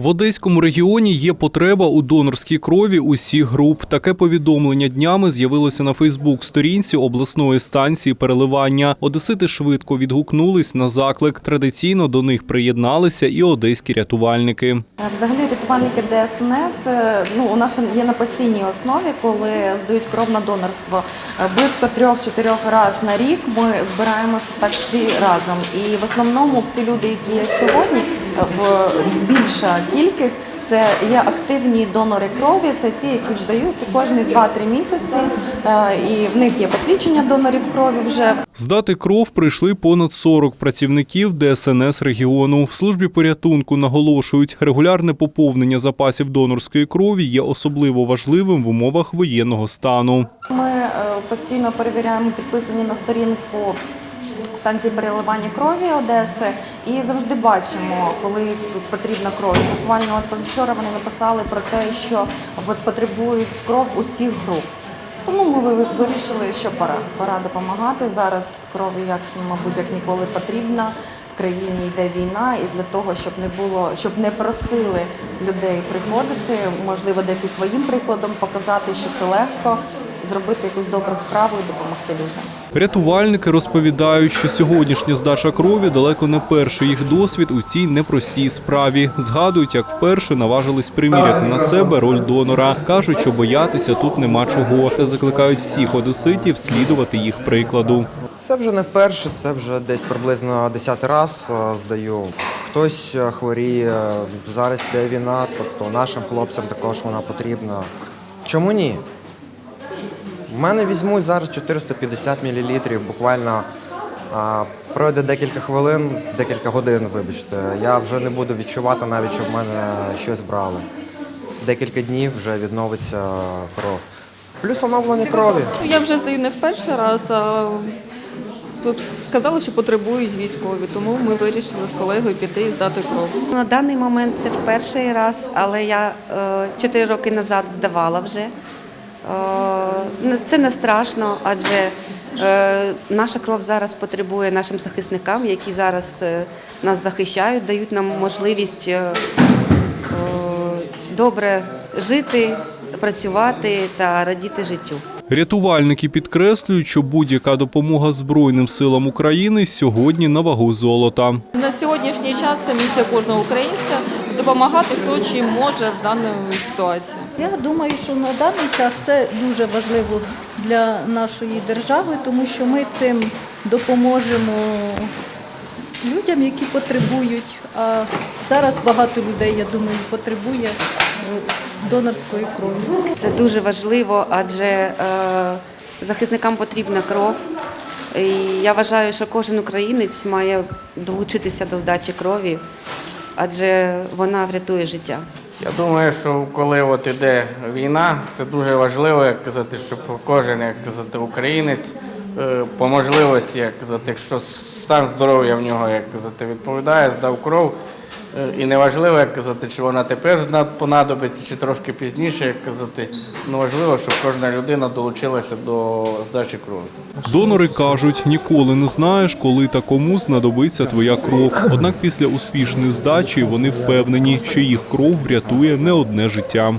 В Одеському регіоні є потреба у донорській крові усіх груп. Таке повідомлення днями з'явилося на Фейсбук-сторінці обласної станції переливання. Одесити швидко відгукнулись на заклик. Традиційно до них приєдналися і одеські рятувальники. Е, Взагалі рятувальники ДСНС е, ну, у нас є на постійній основі, коли здають кров на донорство. Е, Близько трьох-чотирьох разів на рік ми збираємося так всі разом. І в основному всі люди, які є сьогодні, більша кількість. Це є активні донори крові, це ті, які здають кожні 2-3 місяці, е, і в них є посвідчення донорів крові вже. Здати кров прийшли понад 40 працівників ДСНС регіону. В службі порятунку наголошують, регулярне поповнення запасів донорської крові є особливо важливим в умовах воєнного стану. Ми е, постійно перевіряємо підписані на сторінку станції переливання крові Одеси і завжди бачимо, коли потрібна кров. Буквально от позавчора вони написали про те, що потребують кров усіх груп. Тому ми вирішили, що пора. Пора допомагати. Зараз кров, як мабуть, як ніколи потрібна. В країні йде війна, і для того, щоб не було, щоб не просили людей приходити, можливо, десь і своїм прикладом показати, що це легко, зробити якусь добру справу і допомогти людям. Рятувальники розповідають, що сьогоднішня здача крові далеко не перший їх досвід у цій непростій справі. Згадують, як вперше наважились приміряти на себе роль донора. кажуть, що боятися тут нема чого, та закликають всіх одеситів слідувати їх прикладу. Це вже не вперше, це вже десь приблизно 10 раз е, здаю. Хтось е, хворіє, зараз йде війна, тобто нашим хлопцям також вона потрібна. Чому ні? У мене візьмуть зараз 450 мл, буквально а, пройде декілька хвилин, декілька годин, вибачте. Я вже не буду відчувати навіть, що в мене щось брали. Декілька днів вже відновиться кров. Плюс оновлення крові. Я вже здаю не в перший раз, а тут сказали, що потребують військові, тому ми вирішили з колегою піти і здати кров. На даний момент це в перший раз, але я е, чотири роки назад здавала вже. Е, Це не страшно, адже е, наша кров зараз потребує нашим захисникам, які зараз е, нас захищають, дають нам можливість добре жити, працювати та радіти життю. Рятувальники підкреслюють, що будь-яка допомога Збройним силам України сьогодні на вагу золота. На сьогоднішній час це місія кожного українця допомагати хто чим може в даній ситуації. Я думаю, що на даний час це дуже важливо для нашої держави, тому що ми цим допоможемо людям, які потребують. А зараз багато людей, я думаю, потребує е, донорської крові. Це дуже важливо, адже е, захисникам потрібна кров. І я вважаю, що кожен українець має долучитися до здачі крові, адже вона врятує життя. Я думаю, що коли от іде війна, це дуже важливо, як казати, щоб кожен, як казати, українець е, по можливості, як казати, якщо стан здоров'я в нього, як казати, відповідає, здав кров. Е, І не важливо, як казати, чи вона тепер понадобиться, чи трошки пізніше, як казати. Ну важливо, щоб кожна людина долучилася до здачі крові. Донори кажуть, ніколи не знаєш, коли та кому знадобиться твоя кров. Однак після успішної здачі вони впевнені, що їх кров врятує не одне життя.